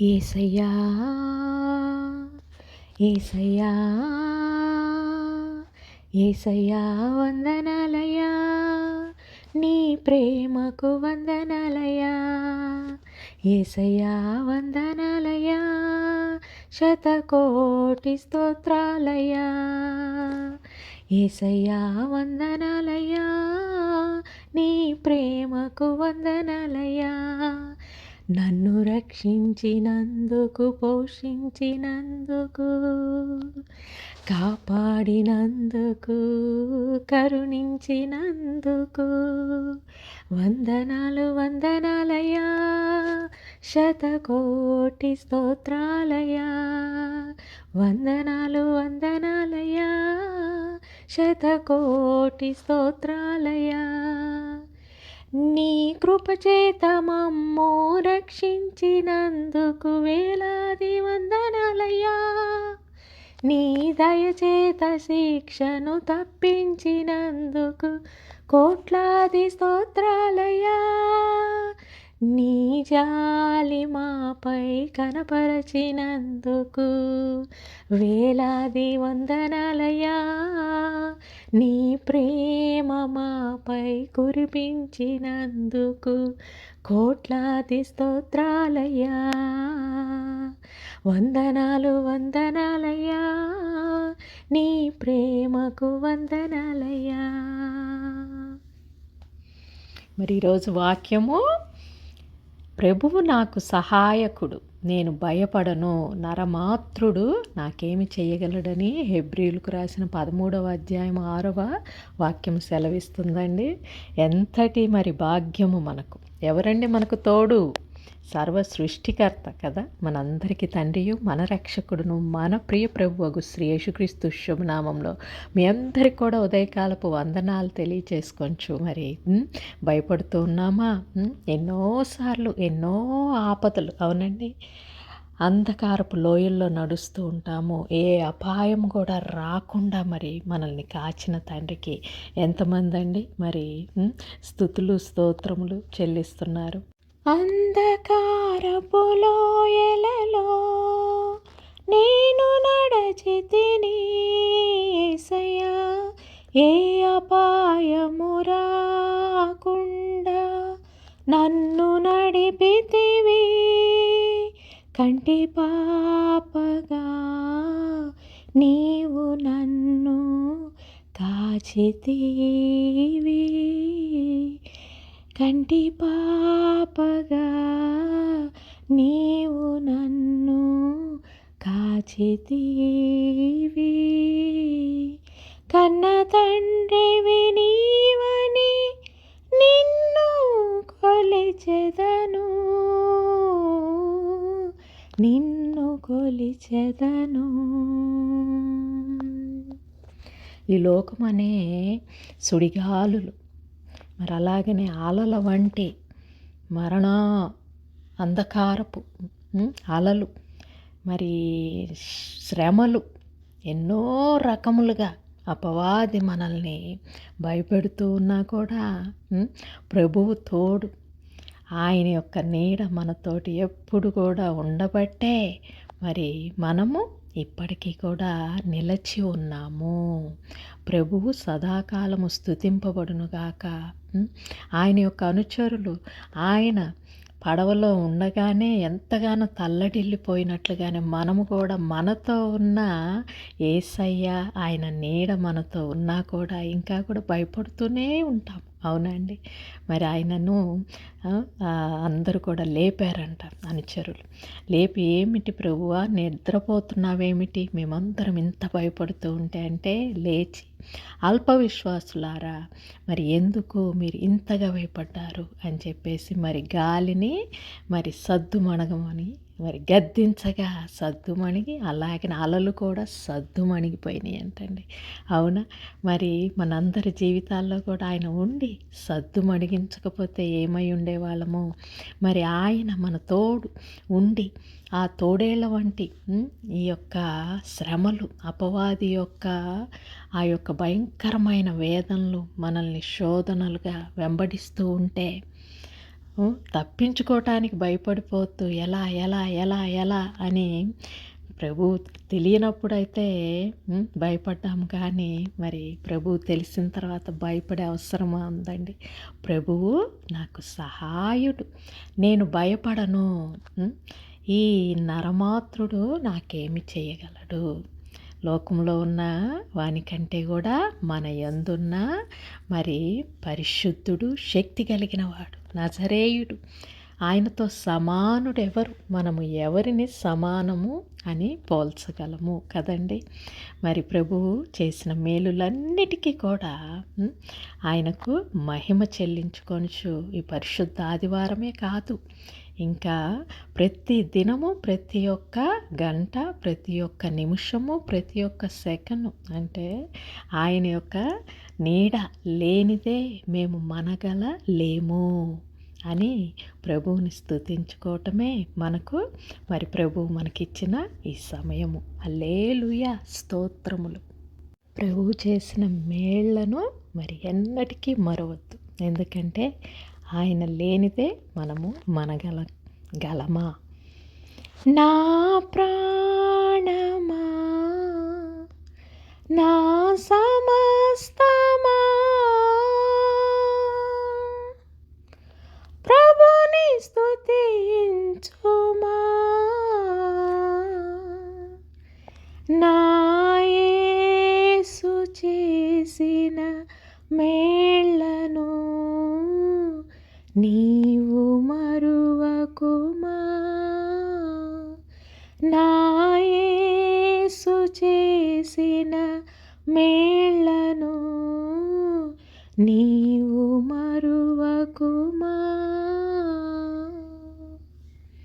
ఏసయ్యా ఏసయ్యా ఏసయ్యా వందనాలయ్యా. నీ ప్రేమకు వందనాలయ్యా. ఏసయ్యా వందనాలయ్యా. శతకోటి స్తోత్రాలయ్యా. ఏసయ్యా వందనాలయ్యా. నీ ప్రేమకు వందనాలయ్యా. నన్ను రక్షించినందుకు పోషించినందుకు కాపాడినందుకు కరుణించినందుకు. వందనాలు వందనాలయా శతకోటి స్తోత్రాలయా వందనాలు వందనాలయా శతకోటి స్తోత్రాలయా నీ కృపచేత మమ్మో రక్షించినందుకు వేలాది వందనాలయ్యా. నీ దయచేత శిక్షను తప్పించినందుకు కోట్లాది స్తోత్రాలయ్యా. నీ జాలి మాపై కనపరచినందుకు వేలాది వందనాలయ్యా. నీ ప్రేమ మాపై కురిపించినందుకు కోట్లాది స్తోత్రాలయ్యా. వందనాలు వందనాలయ్యా. నీ ప్రేమకు వందనాలయ్యా. మరి ఈరోజు వాక్యము ప్రభువు నాకు సహాయకుడు. నేను భయపడను. నరమాత్రుడు నాకేమి చేయగలడని హెబ్రిలకు రాసిన పదమూడవ అధ్యాయం ఆరవ వాక్యం సెలవిస్తుందండి. ఎంతటి మరి భాగ్యము మనకు? ఎవరండి మనకు తోడు? సర్వ సృష్టికర్త కదా? మనందరికీ తండ్రియు మన రక్షకుడును మన ప్రియ ప్రభువగు శ్రీ యేసుక్రీస్తు శుభనామంలో మీ అందరికి కూడా ఉదయకాలపు వందనాలు తెలియచేసుకోవచ్చు మరి భయపడుతూ ఉన్నామా? ఎన్నోసార్లు ఎన్నో ఆపదలు అవునండి. అంధకారపు లోయల్లో నడుస్తూ ఉంటాము. ఏ అపాయం కూడా రాకుండా మరి మనల్ని కాచిన తండ్రికి ఎంతమంది అండి మరి స్థుతులు స్తోత్రములు చెల్లిస్తున్నారు. అంధకారపులోయలలో నేను నడచి తిని ఏ అపాయము రాకుండా నన్ను నడిపితివి. కంటి పాపగా నీవు నన్ను కాచితీవి. కంటి పాపగా నీవు నన్ను కాచితీవి. కన్న తండ్రివి నీవని నిన్ను కొలిచెదను. నిన్ను కొలిచెదను. ఈ లోకమనే సుడిగాలులు. మరి అలాగనే అలల వంటి మరణ అంధకారపు అలలు. మరి శ్రమలు ఎన్నో రకములుగా అపవాది మనల్ని భయపెడుతూ ఉన్నా కూడా ప్రభువు తోడు ఆయన యొక్క నీడ మనతోటి ఎప్పుడు కూడా ఉండబట్టే మరి మనము ఇప్పటికీ కూడా నిలచి ఉన్నాము. ప్రభువు సదాకాలము స్థుతింపబడునుగాక ఆయన యొక్క అనుచరులు ఆయన పడవలో ఉండగానే ఎంతగానో తల్లడిల్లిపోయినట్లుగానే మనము కూడా మనతో ఉన్న ఏసయ్య ఆయన నీడ మనతో ఉన్నా కూడా ఇంకా కూడా భయపడుతూనే ఉంటాము. అవునండి మరి ఆయనను అందరూ కూడా లేపారంట అనుచరులు. లేపి ఏమిటి ప్రభువా? నిద్రపోతున్నావేమిటి? మేమందరం ఇంత భయపడుతూ ఉంటే అంటే లేచి అల్ప విశ్వాసులారా మరి ఎందుకు మీరు ఇంతగా భయపడ్డారు అని చెప్పేసి మరి గాలిని మరి సద్దు మణగమని మరి గద్దించగా సద్దుమణిగి అలాగే అలలు కూడా సద్దుమణిగిపోయినాయి అంటండి. అవునా? మరి మనందరి జీవితాల్లో కూడా ఆయన ఉండి సద్దుమణిగించకపోతే ఏమై ఉండేవాళ్ళము? మరి ఆయన మన తోడు ఉండి ఆ తోడేళ్ళ వంటి ఈ యొక్క శ్రమలు అపవాది యొక్క ఆ యొక్క భయంకరమైన వేదనలు మనల్ని శోధనలుగా వెంబడిస్తూ ఉంటే తప్పించుకోవటానికి భయపడిపోతూ ఎలా ఎలా ఎలా ఎలా అని ప్రభు తెలియనప్పుడైతే భయపడ్డాము కానీ మరి ప్రభు తెలిసిన తర్వాత భయపడే అవసరమా ఉందండి. ప్రభువు నాకు సహాయుడు. నేను భయపడను. ఈ నరమాత్రుడు నాకేమి చేయగలడు? లోకంలో ఉన్న వానికంటే కూడా మన ఎందున్న మరి పరిశుద్ధుడు శక్తి కలిగిన వాడు నజరేయుడు. ఆయనతో సమానుడెవరు? మనము ఎవరిని సమానము అని పోల్చగలము కదండి. మరి ప్రభువు చేసిన మేలులన్నిటికీ కూడా ఆయనకు మహిమ చెల్లించుకొనుచు ఈ పరిశుద్ధ ఆదివారమే కాదు. ఇంకా ప్రతి దినము ప్రతి ఒక్క గంట ప్రతి ఒక్క నిమిషము ప్రతి ఒక్క సెకండ్ అంటే ఆయన యొక్క నీడ లేనిదే మేము మనగల లేము. అని ప్రభువుని స్థుతించుకోవటమే మనకు మరి ప్రభువు మనకిచ్చిన ఈ సమయము. అల్లేలుయ స్తోత్రములు. ప్రభువు చేసిన మేళ్ళను మరి ఎన్నటికీ మరవద్దు. ఎందుకంటే ఆయన లేనిదే మనము మనగల గలమా? నా ప్రాణమా? నా చేసిన మేళ్ళను నీవు మరువకుమా? నాయసు చేసిన మేళ్ళను నీవు మరువకుమా?